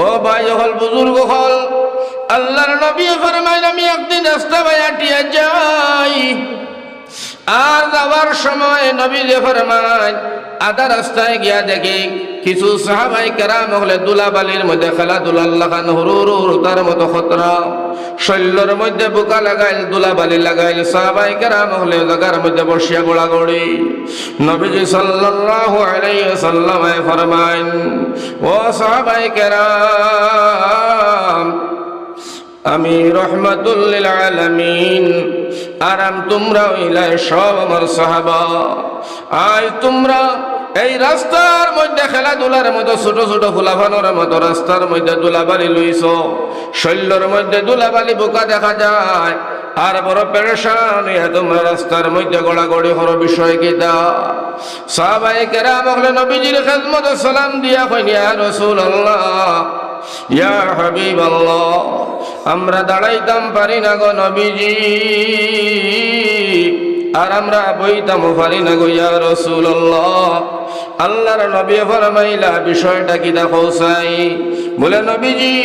ও ভাই হল বুজুর্গ হল। আল্লাহর নবী ফরমাইন আমি একদিন রাস্তা বাইয়াটিয়া যাই। আর যাওয়ার সময় নবী যে ফরমাইন আধা রাস্তায় গিয়া দেখি কিছু সাহাবাই কেরাম হলে দুলাবালির মধ্যে খেলা খেলাধুলা লাগান হুরুর তার মতো খতরা। শৈল্যর মধ্যে বোকা লাগাইল, দুলাবালি লাগাইল, সাহাবাই কেরাম হলে জাগার মধ্যে বসিয়া গোড়াগড়ি নবীজি সাল্লাল্লাহু আলাইহি ফরমাইন, ও সাহাবাই কেরাম, আমি রহমাতুল্লিল আলামিন আরাম তোমরা সব আমার সাহাবা। আজ তোমরা এই রাস্তার মধ্যে খেলাধুলার মতো ছোট ছোট ফুলাফানোর মতো রাস্তার মধ্যে দুলাবালি লইছ। শৈল্যর মধ্যে দুলাবালি বোকা দেখা যায়। আর বড় পেরেশান তোমরা রাস্তার মধ্যে গড়াগড়ি হর বিষয় কিতা সাহাবাই কেরাম হলে নবীজির খেদমত সালাম দিয়া কইনিয়া রাসূলুল্লাহ, ইয়া হাবিব আমরা দাঁড়াইতাম পারি না গো নবীজি। আর আমরা বইতাম পারি না গো, ইয়া রাসূলুল্লাহ। আল্লাহর নবী ফরমাইলা, বিষয়টা কি দেখো সাই বলে, নবীজি,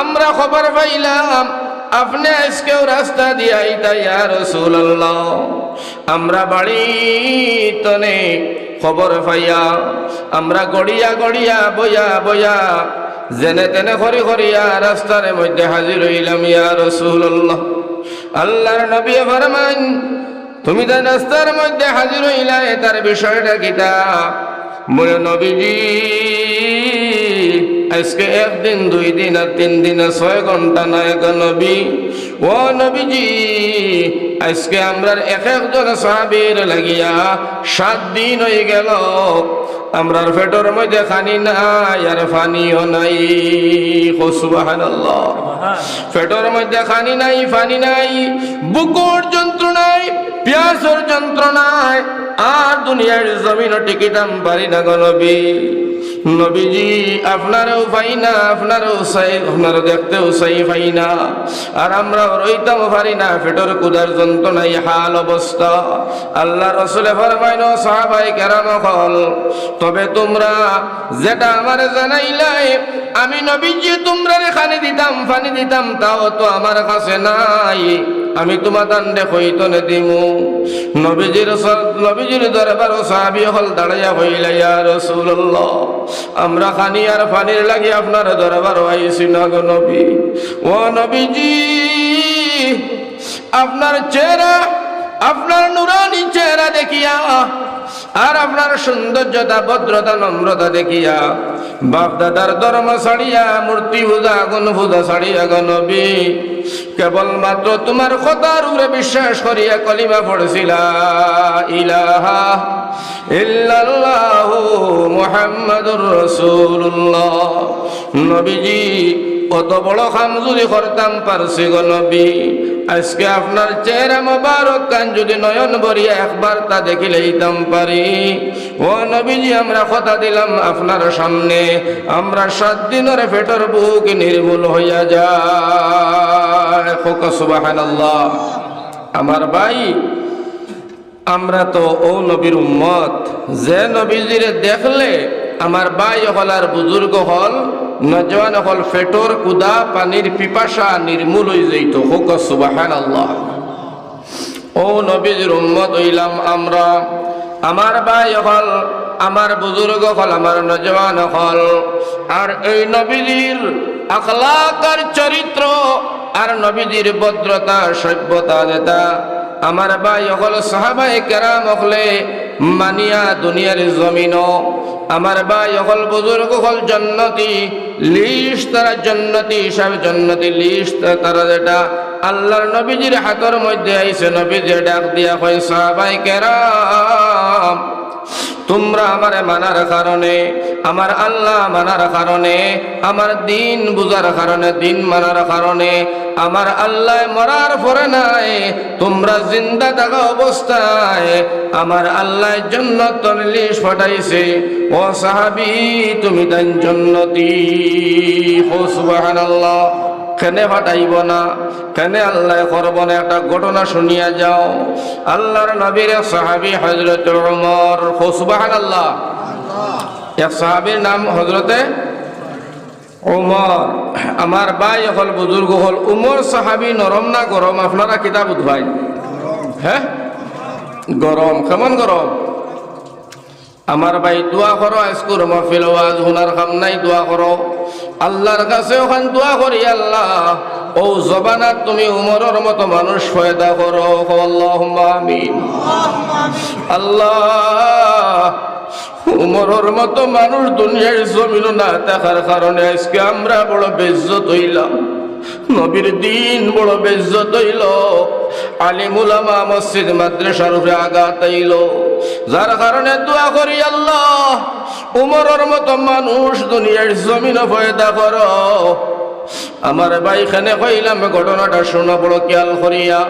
আমরা খবর পাইলাম, আপনি আজকেও রাস্তা দিয়ে আইতা ইয়া রাসূলুল্লাহ। আমরা বাড়ি তনে খবর পাইয়া, আমরা গড়িয়া গড়িয়া, বইয়া বইয়া, জেনে তেনে খরি খরিয়া রাস্তার মধ্যে হাজির হইলাম, ইয়া রাসূলুল্লাহ। আল্লাহর নবী ফরমান তুমি তো রাস্তার মধ্যে হাজির হইলা তার বিষয়টা কিতা বলে নবীজি আজকে একদিন দুই দিন আর তিন দিন ছয় ঘণ্টা নায়ক নবী। ও নবীজি আজকে আমরা এক একজন সাহাবীর লাগিয়া সাত দিন হয়ে গেল আমরার পেটর মধ্যে খানি নাই আর ফানিও নাই। পেটর মধ্যে খানি নাই ফানি নাই বুকুর যন্ত্রণায় পিয়াসর যন্ত্রণায় আর দুনিয়ার জমিন টিকিটাম পারি না গো নবী। নবীজি, আপনারও পাই না, আপনারও চাই আপনারও দেখতেও চাই পাই না। আর আমরা রইতাম পারি না পেটর কুদার যন্ত্রণাই হাল অবস্থা। আল্লাহ রসুলে ফরমাইন সাহাবাই কেরাম হল তবে তোমরা যেটা আমার জানাইলাই, আমি নবীজি তোমরা খানি দিতাম, ফানি দিতাম, তাও তো আমার কাছে নাই। আমি তোমার দান্ডে হইতো নে দিমু। নবীজির নবীজির দরবার সাহাবি হল দাঁড়াইয়া হইলা, ইয়া রাসূলুল্লাহ, আমরা খানি আর ফানির লাগি আপনার দরবার আইছি না গো নবী। ও নবীজি, আপনার চেহারা আপনার নুরানি চেহারা দেখিয়া, আর আপনার সৌন্দর্যতা, ভদ্রতা, নম্রতা দেখিয়া, বাপ দাদার ধর্ম ছাড়িয়া, মূর্তি পূজা আগুন পূজা ছাড়িয়া কেবল মাত্র তোমার কথার উপরে বিশ্বাস করিয়া কলিমা পড়ছিলা, ইলাহা ইল্লাল্লাহু মুহাম্মাদুর রাসূলুল্লাহ। নবীজি, কত বড় যদি করতাম, পারছি গো নবী। আজকে আপনার চেহারা মোবারক কান যদি নয়ন ভরিয়া একবার তা দেখিলেইতাম পারি। ও নবীজি, আমরা কথা দিলাম আপনার সামনে। আমরা সাত দিনের ফেটর বুক নির্মূল হইয়া যায়। সুবহানাল্লাহ। আমার ভাই, আমরা তো ও নবীর উম্মত। যে নবীজিরে দেখলে আমার ভাই হল আর বুজুর্গ হল নজওয়ান হল ফেটোর কুদা, পানির পিপাসা নির্মূল হয়ে যাইত হোক সুবাহান আল্লাহ ও নবীজির উম্মত হইলাম আমরা। আমার ভাই হল, আমার বুজুর্গ হল, আমার নজওয়ান হল। আর এই নবীজির আখলাকার চরিত্র, আর নবীজির ভদ্রতা, সভ্যতা, নেতা, আমার ভাই হল সাহাবাই কেরাম হলে মানিয়া দুনিয়ার জমিন আমার ভাই হল বুজুর্গ হল জন্নতি লিস্ট তারা জন্নতি হিসাবে জন্নতি লিস তারা যেটা আল্লাহর নবীজির হাতের মধ্যে আইসে নবীজি ডাক দিয়া হয় সাহাবাই কেরাম। তোমরা আমার মানার কারণে, আমার আল্লাহ মানার কারণে, আমার দিন বুঝার কারণে, দিন মানার কারণে, আমার আল্লাহ মরার পরে নাই, তোমরা জিন্দা থাকা অবস্থায় আমার আল্লাহ জন্য তনলিশ ফটাইছে ও সাহাবি, তুমি তাই জন্নতি। ও সুবহানাল্লাহ। কেনে ফাটাইব না? কেনে আল্লাহ করব না? একটা ঘটনা শুনিয়া যাও। আল্লাহর নবীর সাহাবি হজরত উমর সুবাহান আল্লাহ এক সাহাবির নাম হজরতে উমর। আমার ভাই হল বুজুর্গ হল। উমর সাহাবি নরম না গরম? আপনারা কিতাব উদ্ভাই হ্যাঁ গরম। কেমন গরম? আমার ভাই, দোয়া করো আজকুর মহফিল, ওয়াজ, হুনার কাম নাই, দোয়া করো। আল্লাহর কাছে ওখান দোয়া করি আল্লাহ। ও জবানাত তুমি উমরের মতো মানুষ ফয়দা করো। আমিন। আল্লাহ, উমরের মতো মানুষ দুনিয়ার জমিন না থাকার কারণে আজকে আমরা বড় বেজ্জত হইলাম। নবীর দিন বড় বেজ্জত হইল। আলিমুলামা মসজিদ মাদ্রাসার উপরে আঘাত আইল যার কারণে দোয়া করি আল্লাহ উমরের মতো মানুষ দুনিয়ার জমিন ফয়দা করো। আমার ভাইখানে কইলাম, ঘটনাটা শোনা বড় খেয়াল করিয়া।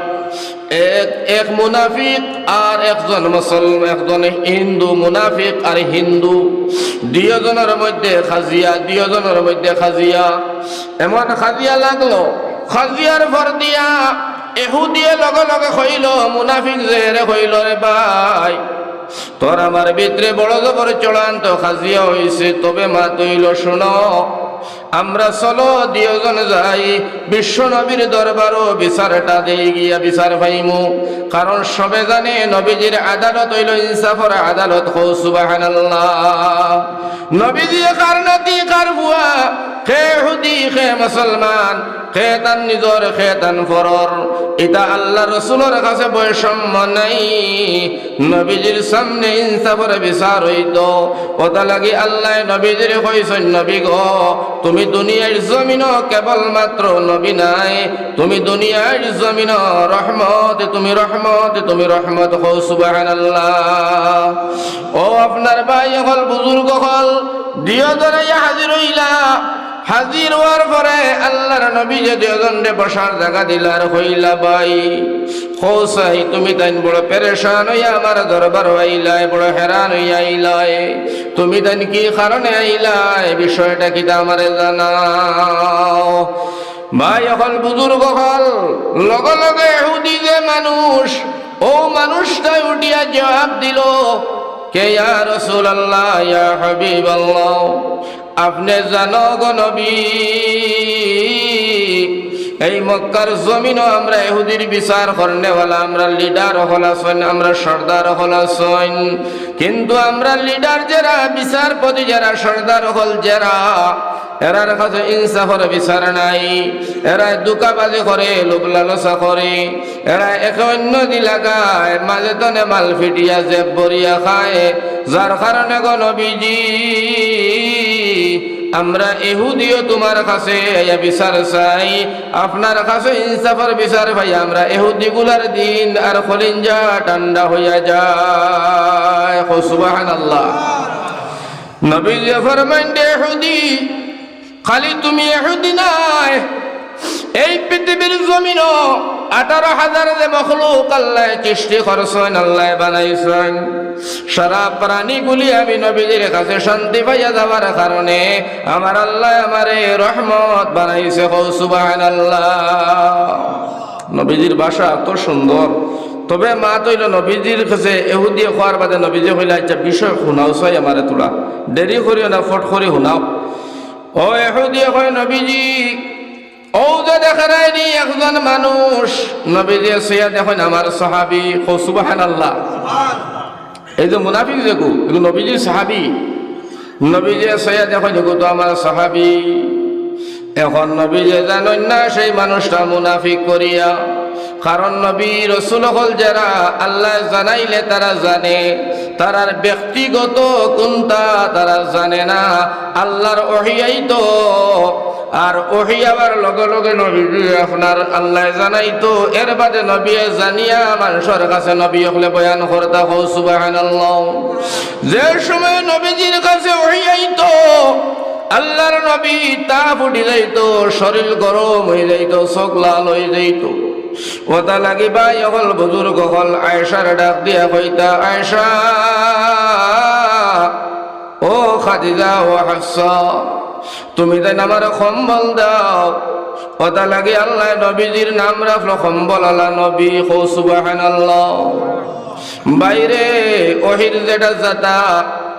এক এক মুনাফিক আর একজন মুসলমান, একজন হিন্দু মুনাফিক আর হিন্দু। দুজনের মধ্যে খাজিয়া দুজনের মধ্যে খাজিয়া। এমন খাজিয়া লাগল, খাজিয়ার ভর দিয়া এহুদিয়ে লগে লগে কইল, মুনাফিক যে রে কইল রে ভাই তোর আমার ভিতরে বড় জবর চলান্ত খাজিয়া হয়েছে তবে মা তৈল শোনো আমরা চলো, দিয়জন যাই। বিশ্ব নবীর দরবারও বিচারটা দিয়ে গিয়া বিচার পাইমু। কারণ সবে জানে নবীজির আদালত হইল ইনসাফর আদালত। খে খে তান আল্লাহ কাছে বৈষম্য নাই। বিচার হইত। ওটা লাগি আল্লাহ নবীজির কইছেন নবী গো। তুমি দুনিয়ার জমিন কেবলমাত্র নবী নাই। তুমি দুনিয়ার জমিন রহমত, তুমি রহমত তুমি রহমত হো সুবহানাল্লাহ। ও আপনার ভাই হল, বুজুর্গ হল দিয় ধরে হাজির হইলা। হাজির হওয়ার পরে আল্লাহর নবী যে দুজনে বসার জায়গা দিলার হইলা ভাই। খোসাই তুমি তাই বড় পেরেশান হইয়া আমার দরবার আইলাই বড় হেরান হইয়া আইলাই তুমি তাই কি কারণে আইলাই বিষয়টা কি আমারে জানাও। ভাই এখন বুজুর্গ হল লগে লগে এহুদি যে মানুষ, ও মানুষটাই উঠিয়া জবাব দিল, কে ইয়া রাসূলুল্লাহ, ইয়া হাবিবাল্লাহ? আপনি জানো গনবী নবী, এই মক্কার জমিনও আমরা এহুদির বিচার করনেওয়ালা, আমরা লিডার হলাসন আমরা সর্দার হলাসন কিন্তু আমরা লিডার যারা, বিচারপতি যারা, সর্দার হল যারা এরার কাছে ইনসাফের বিচার নাই। এরা দুকাবাজি করে লোক লালসা করে। এরা একে অন্য দিলাগায় মাঝে তনে মাল ফিটিয়া জেব বরিয়া খায়। যার কারণে গো নবীজি, আমরা এহুদিও তোমার কাছে বিচার চাই। আপনার কাছে ইনসাফের বিচার ভাই আমরা এহুদি গুলার দিন আর খলিঞ্জা ঠান্ডা হইয়া যায়। সুবাহান আল্লাহ নবী যে ফরমান এহুদি খালি তুমি এহুদি নাই। এই পৃথিবীর জমিন আঠারো হাজার যে মখলুক আল্লাহ সৃষ্টি করছেন, আল্লাহ বানাইছেন। সারা প্রাণীগুলি আমি নবীদের কাছে শান্তি পাইয়া যাওয়ার কারণে আমার আল্লাহ আমারে রহমত বানাইছে সুবাহান আল্লাহ নবীজির ভাষা এত সুন্দর। তবে মা তৈল নবীজির কাছে এহুদিয়ে খোয়ার বাদে নবীজি হইলে আচ্ছা বিষয় শুনাও চাই আমারে তোলা। দেরি করিও না, ফট করে শুনাও। ও এহুদিয়ে কয় নবীজি ও যে দেখা একজন মানুষ। নবীজি সৈয়া দেখেন আমার সাহাবি সুবাহান আল্লাহ এই যে মুনাফিক যেগু এগুলো নবীজি সাহাবি। নবীজি সৈয়া দেখেন এগু তো আমার সাহাবি। এখন নবীজি জানেন না সেই মানুষটা মুনাফিক করিয়া। কারণ নবী রসুল হল যারা আল্লাহ জানাইলে তারা জানে, তারার ব্যক্তিগত কোনটা তারা জানে না, আল্লাহর অহিয়াই তো। আর ওহি আবার লগে লগে নবী আপনার আল্লাহ জানাই তো এর বাদে নবী জানিয়া মানুষের কাছে নবী হলে বয়ান করতা হো সুবাহান যে সময় নবীজির কাছে ওহি আইতো আল্লাহর নবী তা ফুটি যাইতো, শরীর গরম হয়ে যাইতো, চোখ লাল হয়ে যাইতো। ওটা লাগি ভাই অকল বুজুর্গ হল আয়সার ডাক দিয়া কইতা আয়সা ও খাদিজা ও হাফসা, তুমি তাই আমার সম্বল দাও। ওটা লাগে আল্লাহ নবীজির নাম রাখল সম্বল আল্লাহ নবী হো সুবাহান বাইরে ওহির যেটা জাতা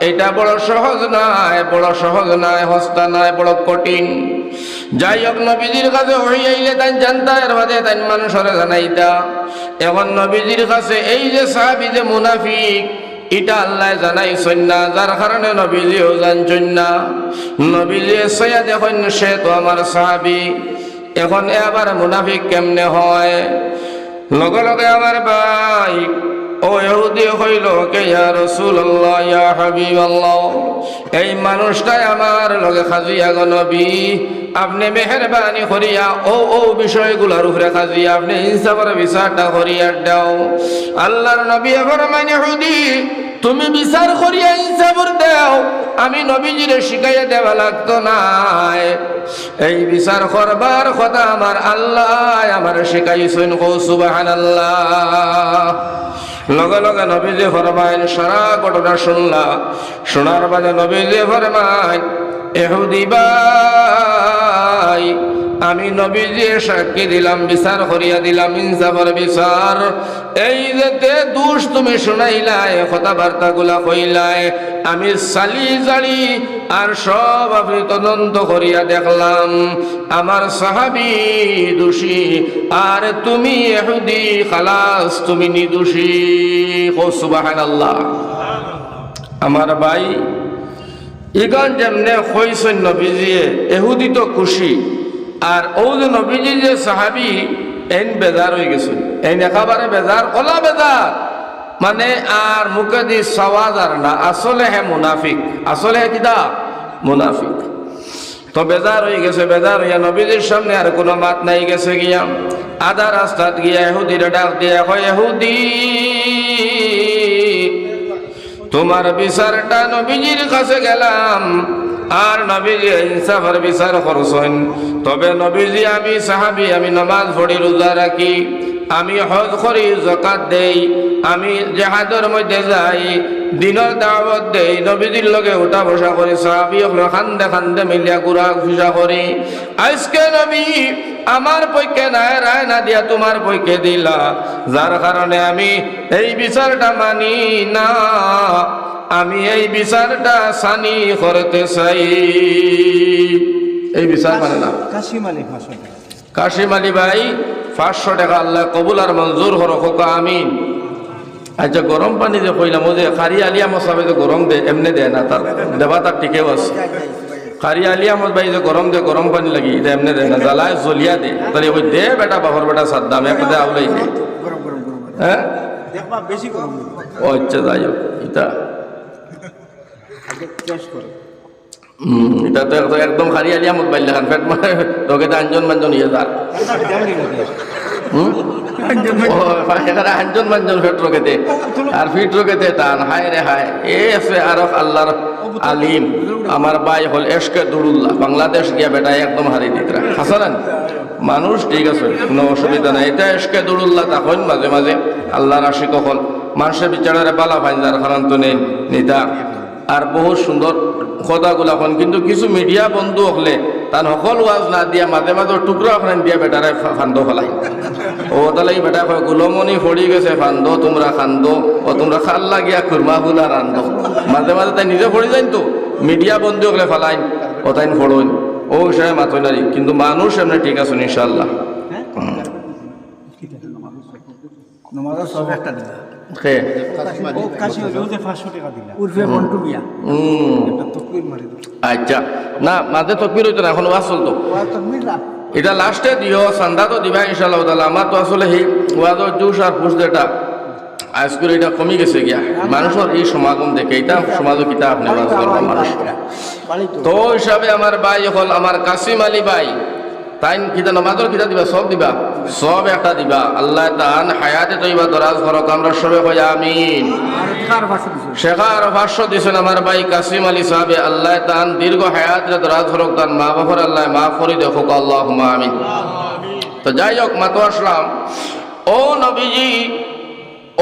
এটা বড় সহজ নয়, বড় সহজ নয়, হস্তা নয়, বড় কঠিন। যাই হোক নবীজির কাছে হই আইলে তাই জানতা এর বাদে তাই মানুষের জানাইতা। এখন নবীজির কাছে এই যে সাহাবি, যে মুনাফিক, এটা আল্লাহ জানাই সন্না যার কারণে নবীজিও জানছেন না। নবীজি সৈয়া দেখেন, সে তো আমার সাহাবি। এখন এবার মুনাফিক কেমনে হয়? লগে লগে আমার ভাই ও ইহুদি হইল কে ইয়া রাসূলুল্লাহ, ইয়া হাবিবাল্লাহ? এই মানুষটাই আমার লগে খাজিয়া গো নবী। আপনি মেহরবানি করিয়া, ও ও বিষয়গুলোর উপরে খাজিয়া, আপনি ইনসাফের বিচারটা করিয়া দাও। আল্লাহর নবী ফরমান ইহুদি, তুমি বিচার করিয়া ইনসাফর দাও। আমি নবীজিরে শিখাইয়া দেওয়া লাগতো নাই এই বিচার করবার কথা আমার আল্লাহ আমার শিখাইছেন কৌ সুবহানাল্লাহ। লগে লগে নবীজি ফরমাইন সারা ঘটনা শুনলা। শোনার বাজে নবীজি ফরমাইন এহুদি ভাই। আমি নবীজি সাক্ষী দিলাম, বিচার করিয়া দিলাম ইনসাফের বিচার। এই যে তে দুষ তুমি শুনাইলাই, কথাবার্তা গুলা কইলাই, আমি সালি জাড়ি আর সব আপনি তদন্ত করিয়া দেখলাম। আমার সাহাবি দোষী, আর তুমি এহুদি খালাস, তুমি নিদোষী। ও সুবাহান আল্লাহ আমার ভাই, ইগন যেমনে কইছেন নবীজিয়ে এহুদি তো খুশি। আর ও যে নবীজি যে সাহাবি, এন বেজার হয়ে গেছে। এই একেবারে বেজার, কলা বেজার। মানে আর মুখে দি সওয়াজ আর না। আসলে হে মুনাফিক। আসলে হে কিতা মুনাফিক। তো বেজার হয়ে গেছে, বেজার হইয়া নবীজির সামনে আর কোনো মাত নাই গেছে গিয়া। আধা রাস্তাত গিয়া এহুদিরে ডাক দিয়া কয়, এহুদি, তোমার বিচারটা নবীজির কাছে গেলাম। আর নবীজি ইনসাফের বিচার করছেন। তবে নবীজি, আমি সাহাবি, আমি নমাজ পড়ি, রোজা রাখি, আমি হজ করি জকাত দেই, আমি জেহাদের মধ্যে যাই, দিনের দাওয়াত দেই, নবীজির লগে উঠা বসা করি, সাহাবি খান্দে খান্দে মিলিয়া ঘুরা ফুসা করি। আজকে নবী, আমার পক্ষে নাই, রায় না দিয়া তোমার পক্ষে দিলা, যার কারণে আমি এই বিচারটা মানি না। আমি এই বিচারটা সানি করতে চাই। এই বিচার মানে না। কাশিম আলী কাশিম আলী ভাই। পাঁচশো টাকা আল্লাহ কবুল আর মঞ্জুর হর হোক আমিন। আচ্ছা গরম পানি যে কইলাম ও যে খারি আলিয়া মশাবে যে গরম দে এমনি দেয় না তার দেবা তার টিকেও আছে। খারি আলিয়া মত ভাই যে গরম দে গরম পানি লাগি এটা এমনি দেয় না জ্বালায় জলিয়া দে। তাহলে ওই দে বেটা বাবার বেটা সাদ্দাম এক দে আউলাই দে। হ্যাঁ? আচ্ছা যাই হোক এটা এটা তো একদম একদম খারি আলিয়া মত বাইলে খান। পেট মানে তোকে তো আঞ্জন মাঞ্জন ইয়ে আঞ্জন মাঞ্জন ফেট রকেতে আর ফিট রকেতে টান হায় রে হায়। এ আল্লাহর আলিম। আমার হল দুরুল্লাহ। বাংলাদেশ গিয়া বেটা একদম হারি দিতরা। হাসান মানুষ ঠিক আছে কোনো অসুবিধা নাই। এটা এসকে দুরুল্লাহ তখন মাঝে মাঝে আল্লাহর আশিক হল মানুষের বিচারে বালা ফাইন যার কারণ তো নেই নিতা। আর বহুত সুন্দর কথাগুলা হন কিন্তু কিছু মিডিয়া বন্ধু হলে তার সকল ওয়াজ না দিয়া মাঝে মাঝে টুকরা ওখানে দিয়া বেটারে ফান্দ ফেলাই ও এই বেটা কয় গুলমনি ফড়ি গেছে ফান্দ তোমরা খান্দ ও তোমরা খাল লাগিয়া খুরমা গুলা রান্ধ মাঝে মাঝে তাই নিজে ফড়ি যাইন তো। মিডিয়া বন্ধু হলে ফেলাইন ও তাইন ফড়ইন ও বিষয়ে মাথই নারী কিন্তু মানুষ এমনি ঠিক আছে ইনশাল্লাহ নমাজের সব একটা দিল। আচ্ছা। না মাঝে তকবির হইতো না এখন ওয়াজ চলতো। এটা লাস্টে দিও চান্দা তো দিবা ইনশাল্লাহ তাহলে আমার তো আসলে সেই ওয়াজর জুস আর ফুস যেটা আজকের এটা কমি গেছে গিয়া। মানুষের এই সমাগম দেখে এটা সমাজও কিতা আপনি মানুষ তো তো হিসাবে আমার ভাই হল আমার কাসিম আলী ভাই। তাই কিতা নমাজর কিতা দিবা সব দিবা। সব একটা দিবা। আল্লাহ তান হায়াতে তৈবা দরাজ করক আমরা সবে কই আমিন। শেখার ভাষ্য দিয়েছেন আমার ভাই কাসিম আলী সাহেবে আল্লাহ তান দীর্ঘ হায়াত দরাজ হরক তান মা বাবার আল্লাহ মাফ করে দেখো আল্লাহ আমিন। তো যাই হোক মাতো আসলাম। ও নবীজি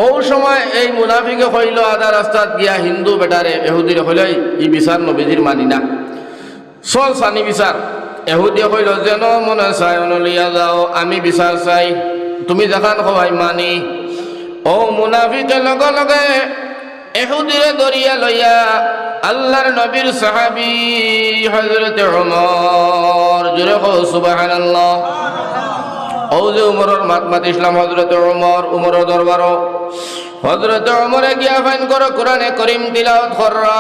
ও সময় এই মুনাফিকে হইল আধা রাস্তাত গিয়া হিন্দু বেটারে এহুদির হইল ই বিচার নবীজির মানি না চল সানি বিচার। এহুদি হইল যেন মনে চাই অনুলিয়া যাও, আমি বিচার চাই। তুমি দেখান সবাই মানি। ও মুনাফিকে লগে লগে এহুদিরে দরিয়া লইয়া আল্লাহর নবীর সাহাবী হযরত ওমর জুরে হো সুবহানাল্লাহ। ও যে উমরের মাতমাত ইসলাম হযরত ওমর উমরের দরবার হযরত ওমরে গিয়া ফাইন করো কোরআনে করিম তিলাওয়াত কররা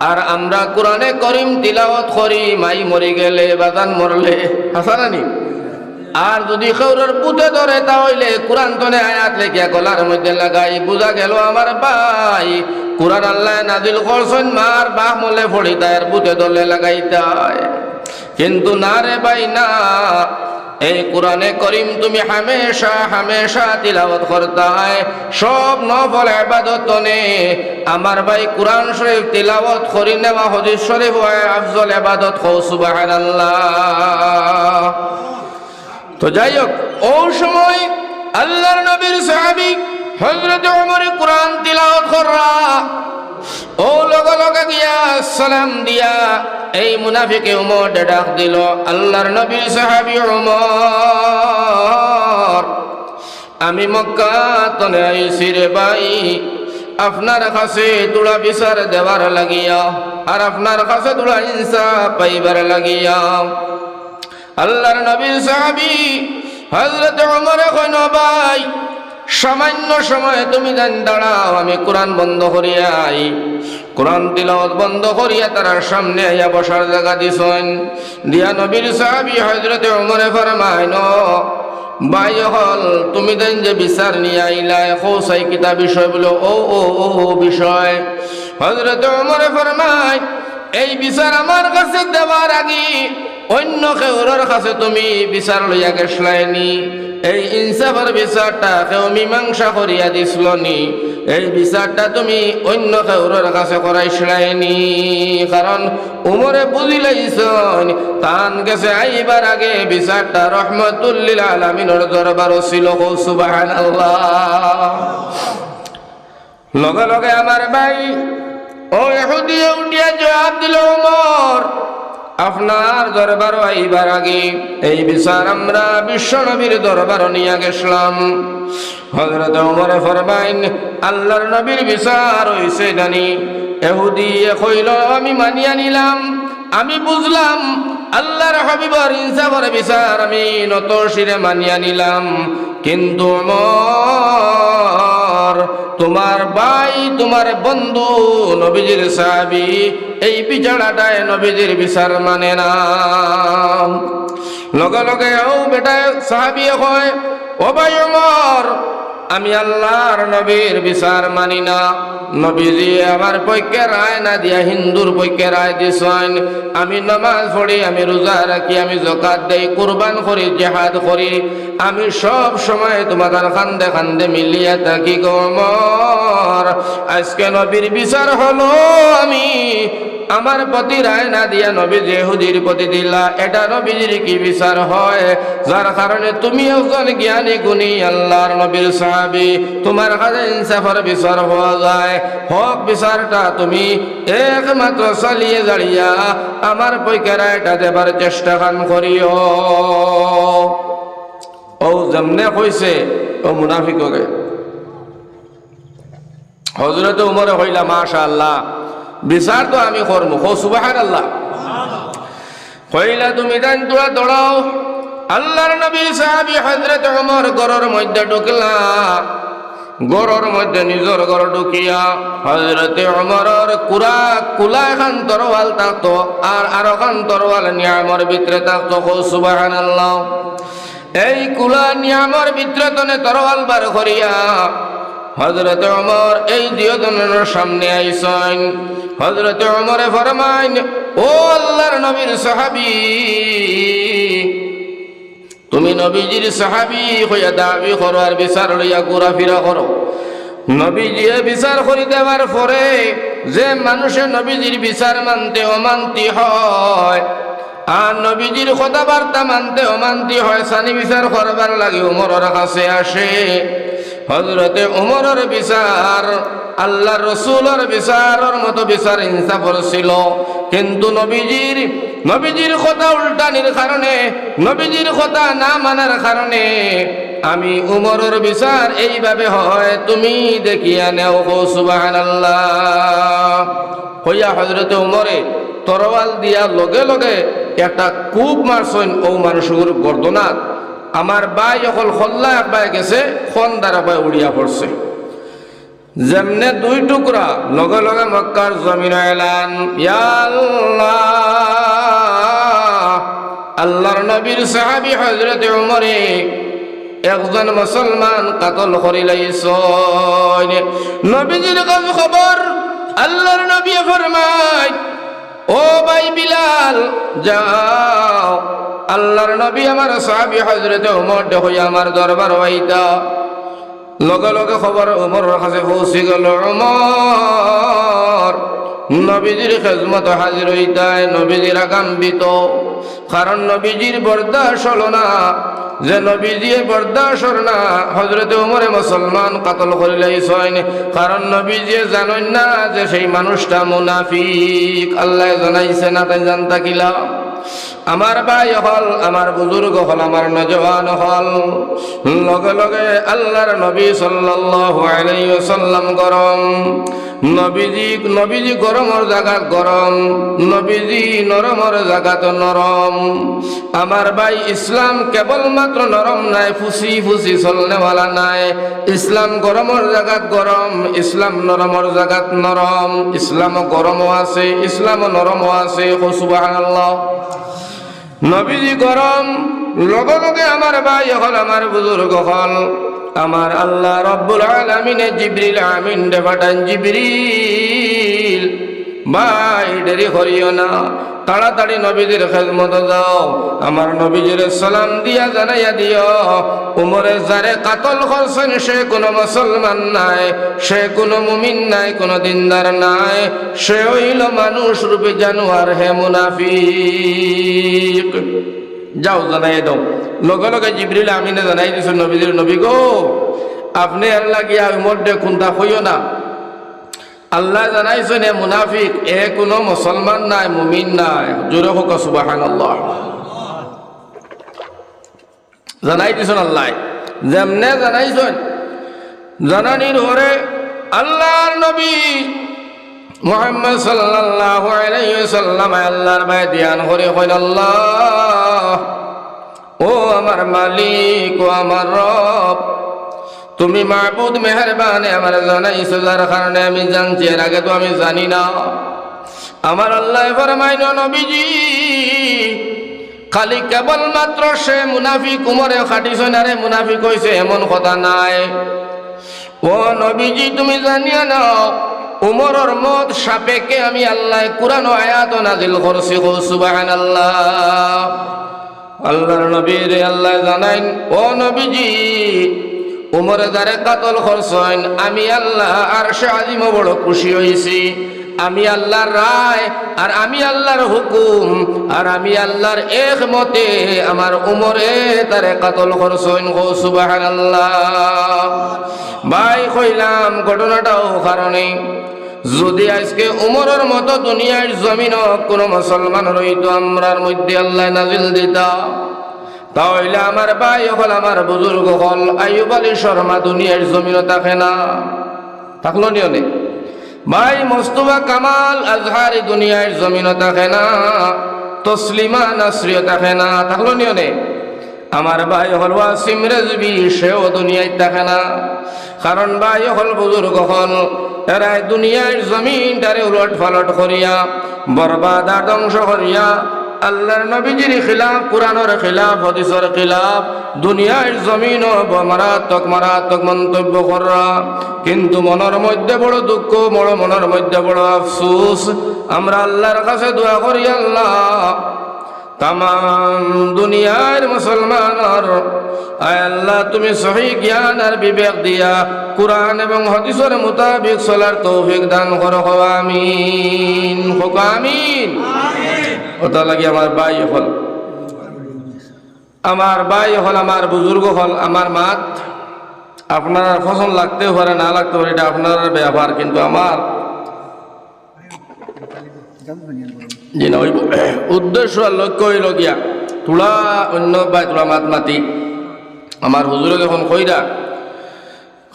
আর আমরা কোরআনে করিম তিলাওয়াত করি, মাই মরি গেলে, বাদান মরলে। হাসানানি আর যদি খৌরের পুঁতে ধরে, তাহলে কোরআন তনে আয়াত লেখিয়া গলার মধ্যে লাগাই, বুঝা গেল আমার ভাই। কোরআন আল্লাহ নাজিল করছেন, মার বাহ মলে ফড়ি তার পুঁতে ধরলে লাগাই তাই কিন্তু না রে ভাই, না। এই কোরআনে করিম তুমি হামেশা হামেশা তিলাওয়াত করতায় সব নফল ইবাদত নে আমার ভাই কোরআন শরীফ তিলাওয়াত করি নেওয়া হদিস শরীফ হয় আফজল ইবাদত হো সুবহানাল্লাহ। তো যাই হোক, ও সময় আল্লাহর নবীর সাহাবী হযরত ওমর কোরআন তিলাওয়াত কররা। ও লগে লগে গিয়া সালাম দিয়া এই মুনাফিকে উমর ডাক দিল, আল্লাহর নবীর সাহাবী উমর। আমি মক্কা তনে আইছি রে ভাই, আপনার কাছে তুলা বিচার দেওয়ার লাগিয়া আর আপনার কাছে তুলা হিংসা পাইবার লাগিয়া। আল্লাহর নবীর সাহাবী হযরত ওমর কইন ভাই সামান্য সময় তুমি জান দাঁড়াও, আমি কোরআন বন্ধ করিয়া আই। কোরআন তিলাওয়াত বন্ধ করিয়া তার সামনে আইয়া বসার জায়গা দিছেন। দিয়া নবীর সাহাবী হযরত ওমরে ফরমাইন, ভাই হল, তুমি দেন যে বিচার নিয়ে আইলা, কৌসাই কিতা বিষয় বলো, ও ও ও বিষয়। হযরত ওমরে ফরমায় এই বিচার আমার কাছে দেওয়ার আগে অন্য কেউর কাছে তুমি বিচার লইয়া গেছলাইনি। এই ইনসাফের বিচারটা কেউ মীমাংসা করিয়া দিছিল নি এই বিচারটা তুমি অন্য কেউর কাছে করাইছিলাইনি। কারণ উমরে বুঝিলাইছন তান গেছে আইবার আগে বিচারটা রহমতুল্লিল আলমিনের দরবার ছিল সুবাহান লগে লগে আমার ভাই, ও এহুদিয়ে উঠিয়া জবাব দিল, উমর আপনার দরবার আইবার আগে এই বিচার আমরা বিশ্ব নবীর দরবার নিয়ে গেছিলাম। হজরত উমরে ফরমাইন, আল্লাহর নবীর বিচার হইছে জানি। এহুদি কইল, আমি মানিয়া নিলাম, আমি বুঝলাম, আল্লাহর হাবিবর ইনসাফর বিচার আমি নত শিরে মানিয়া নিলাম। কিন্তু মর তোমার ভাই, তোমার বন্ধু, নবীজির সাহাবি, এই বিছানাটায় নবীজির বিচার মানে না। লগে লগে ও বেটায় সাহাবি হয়, ও ভাই ওমর আমি আল্লাহর নবীর বিচার মানি না। নবীজি আমার পক্ষে রায় না দিয়া হিন্দুর পক্ষে রায় দিছেন। আমি নমাজ পড়ি, আমি রোজা রাখি, আমি জকাত দেই, কুরবান করি, জেহাদ করি। আমি সব সময় তোমাদের খান্দে খান্দে মিলিয়া থাকি গমর আজকে নবীর বিচার হলো আমি আমার প্রতি রায় না দিয়া নবী যেহুদির প্রতি দিলা। এটা নবীজির কি বিচার হয়? যার কারণে তুমি একজন জ্ঞানী গুণী আল্লাহর নবীর সাহাবি। তোমার কাছে ইনসাফের বিচার হওয়া যায়। হক বিচারটা তুমি একমাত্র চালিয়ে জাড়িয়া আমার পৈকে এটা দেবার চেষ্টা খান করিও। ও যেমনে কইছে, ও মুনাফিককে। হজরত উমরে হইলা মাশা আল্লাহ বিচার তো আমি করব হো সুবাহান আল্লাহ কইলা তুমি দান তোরা দৌড়াও আল্লাহর নবী সাহাবি হজরত ওমর গরর মধ্যে ঢুকলা। গরর মধ্যে নিজর গর ঢুকিয়া হজরতে ওমরর কুরা কুলা খান তরওয়াল থাকতো আর আরও খান তরওয়াল নিয়ামর ভিতরে থাকতো হো সুবাহান আল্লাহ এই কুলা নিয়ামর ভিতরে তনে তরওয়াল বার করিয়া হজরত ওমর এই দিয়জনের সামনে আইসেন। হজরত ওমরে ফরমাইন, ও আল্লাহর নবীর সাহাবী, তুমি নবীজির সাহাবী হইয়া দাবি করো আর বিচার লইয়া ঘোরাফেরা করো। নবীজিয়ে বিচার করি দেওয়ার পরে যে মানুষে নবীজির বিচার মানতে অমান্তি হয়, আর নবীজির কথাবার্তা মানতে অমান্তি হয়, সানি বিচার করবার লাগে উমরের কাছে আসে। হজরতে উমরের বিচার আল্লাহ রসুলের বিচারের মতো বিচার ইনসাফর ছিল। কিন্তু নবীজির নবীজির কথা উল্টানির কারণে, নবীজির কথা না মানার কারণে আমি উমরের বিচার এইভাবে হয়, তুমি দেখিয়া নেও সুবাহান আল্লাহ হইয়া হজরতে উমরে তরওয়াল দিয়া লগে লগে একটা কূপ মারছেন ও মানুষগুর গর্দনাথ আমার বাই অকল খল্লা এক বাই গেছে, খন দ্বারা বাই উড়িয়া পড়ছে। যেমনে দুই টুকরা, লগে লগে মক্কার জমিন এলান। আল্লাহ, আল্লাহর নবীর সাহাবী হযরত উমরে একজন মুসলমান কাতল করিলাইছ নবীজির কাছে খবর, আল্লাহর নবী ফরমায় ও ভাই বিলাল, যাও। আল্লাহর নবী আমার সাহাবি হজরত উমর দেখো আমার দরবার হইতা। লগে লগে খবর উমর কাছে পৌঁছে গেল, উমর নবীজির খেজমত হাজির হইতায় নবীজির আগাম্বিত। কারণ নবীজির বরদাস হলো না, যে নবীজি বরদাস না হজরত উমরে মুসলমান কাতল করিলে কারণ নবীজি জানেন না যে সেই মানুষটা মুনাফিক। আল্লাহ জানাইছে না তাই জানতা কিলা। আমার ভাই হল, আমার বুজুর্গ হল, আমার নজওয়ান হল। লগে লগে আল্লাহর নবী ওয়াসাল্লাম গরম। নবীজি নবীজি গরমর জায়গাত গরম, নবীজি নরমর জায়গাত নরম। আমার ভাই ইসলাম কেবলমাত্র নরম নাই, ফুসি ফুসি চলনেওয়ালা নাই। ইসলাম গরমর জায়গাত গরম, ইসলাম নরমর জায়গাত নরম। ইসলাম গরমও আছে, ইসলাম নরমও আছে সুবহানাল্লাহ। নবীজি গরম লগে লগে আমার ভাই হল, আমার বুজুর্গ হল। আমার আল্লাহ রব্বুল আলমিনে জিবরিল আমিন রে ফাটান জিবরিল। ভাই, দেরি করিও না। তাড়াতাড়ি নবীজির খেদমত যাও আমার নবীজির সালাম দিয়া জানাইয়া দিও। উমরে যারে কাতল করছেন, সে কোনো মুসলমান নাই, সে কোনো মুমিন নাই, কোনো দিনদার নাই। সে হইল মানুষ রূপে জানুয়ার হে মুনাফিক। যাও জানাই দাও। লগে লগে জিবরিল আমিনে জানাই দিছো নবীজির, নবী গো, আপনি আর লাগিয়া উমর দে খুন্দা হইও না। আল্লাহ জানাইছেন, এ মুনাফিক, এ কোনো মুসলমান নাই, মুমিন নাই। জোরে হোক সুবাহান আল্লাহ জানাই দিছেন আল্লাহ। যেমনে জানাইছেন, জানানির হরে আল্লাহর নবী মোহাম্মদ সাল্লাল্লাহু আলাইহি সাল্লাম আল্লাহর ভাই ধ্যান করে কইন আল্লাহ। ও আমার মালিক, ও আমার রব তুমি মাহবুদ মেহরবানে আমার জানাইছো যার কারণে আমি জানছি, এর আগে তো আমি জানি না। আমার আল্লাহ ফরমাইন নবীজি, খালি কেবলমাত্র সে মুনাফিক উমরে খাটিছ না রে মুনাফিক হয়েছে এমন কথা নাই। ও নবীজি, তুমি জানিয়া নাও, উমরের মত সাপেকে আমি আল্লাহ কুরআন আয়াত নাজিল করছি হো সুবহানাল্লাহ। আল্লাহর নবী রে আল্লাহ জানাইন, ও নবীজি উমরে যারে কাতল করছেন, আমি আল্লাহ আর সে বড় খুশি হয়েছি আমি আল্লাহর রায় আর আমি আল্লাহর হুকুম আর আমি আল্লাহর এক মতে আমার উমরে তারে কাতল করছেন গো আল্লাহ ভাই, কইলাম, ঘটনাটাও কারণে। যদি আজকে উমরের মতো দুনিয়ার জমিন কোনো মুসলমান রইতো, আমরার মধ্যে আল্লাহ নাজিল দিতা। তাহলে আমার ভাই হল আমার বুজুর্গ হল। আয়ুব আলী শর্মা দুনিয়ার জমিনও থাকে না। থাকল নিয়নে ভাই মস্তুবা কামাল আজহারি দুনিয়ার জমিনও থাকে না। তসলিমা নাসরিও থাকে না। থাকল নিয়নে আমার ভাই হল ওয়াসিম রেজবি, সেও দুনিয়ায় থাকে না। কারণ ভাই হল বুজুর্গ হল। এরাই দুনিয়ার জমিনটারে উলট ফালট করিয়া, বরবাদ ধ্বংস করিয়া আল্লাহর নবীজির খিলাফ, কোরআনের খিলাফ, হদিসের খিলাফ, দুনিয়ার জমিন মারাত্মক মারাত্মক মন্তব্য করা। কিন্তু মনের মধ্যে বড় দুঃখ, বড় মনের মধ্যে বড় আফসুস। আমরা আল্লাহর কাছে দোয়া করি, আল্লাহ তাম দুনিয়ার মুসলমানর, আয় আল্লাহ, তুমি সহি জ্ঞান আর বিবেক দিয়া কোরআন এবং হদিসের মোতাবিক চলার তৌফিক দান করো আমিন হোক আমিন। ওটা লাগি আমার ভাই হল। আমার ভাই হল, আমার বুজুর্গ হল, আমার মাত। আপনার ফসল লাগতেও পারে, না লাগতে পারে, এটা আপনার ব্যাপার কিন্তু আমার উদ্দেশ্য আর লক্ষ্য হইল গিয়া, তোলা অন্য বাই তোলা মাত মাতি। আমার হুজুরকে এখন কইরা,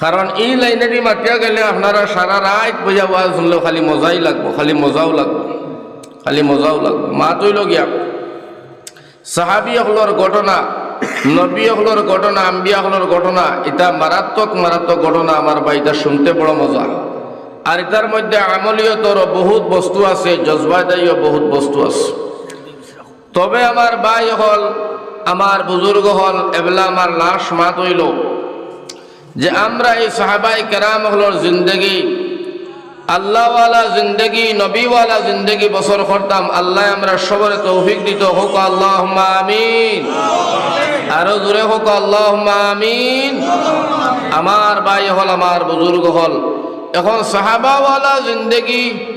কারণ এই লাইনেরই মাতিয়া গেলে আপনারা সারা রাত ওয়াজ শুনলেও খালি মজাই লাগবো, খালি মজাও লাগবো। খালি মজাও লাগবো মা তৈল গিয়া। সাহাবি হলর ঘটনা, নবী হলর ঘটনা, আম্বিয়া হলর ঘটনা, এটা মারাত্মক মারাত্মক ঘটনা আমার বা এটা শুনতে বড় মজা। আর এটার মধ্যে আমলীয়তর বহুত বস্তু আছে জজবাদায়ীয় বহুত বস্তু আছে। তবে আমার ভাই হল আমার বুজুর্গ হল, এবেলা আমার লাশ মাত হইল যে আমরা এই সাহাবাই কেরাম হলর জিন্দগি আল্লাহওয়ালা জিন্দগি, নবীওয়ালা জিন্দগি বছর করতাম। আল্লাহ আমরা সবরে তৌফিক দিত। হোক আল্লাহ আমিন। আরও দূরে হোক আল্লাহ আমিন। আমার ভাই হল, আমার বুজুর্গ হল। এখন সাহাবাওয়ালা জিন্দগি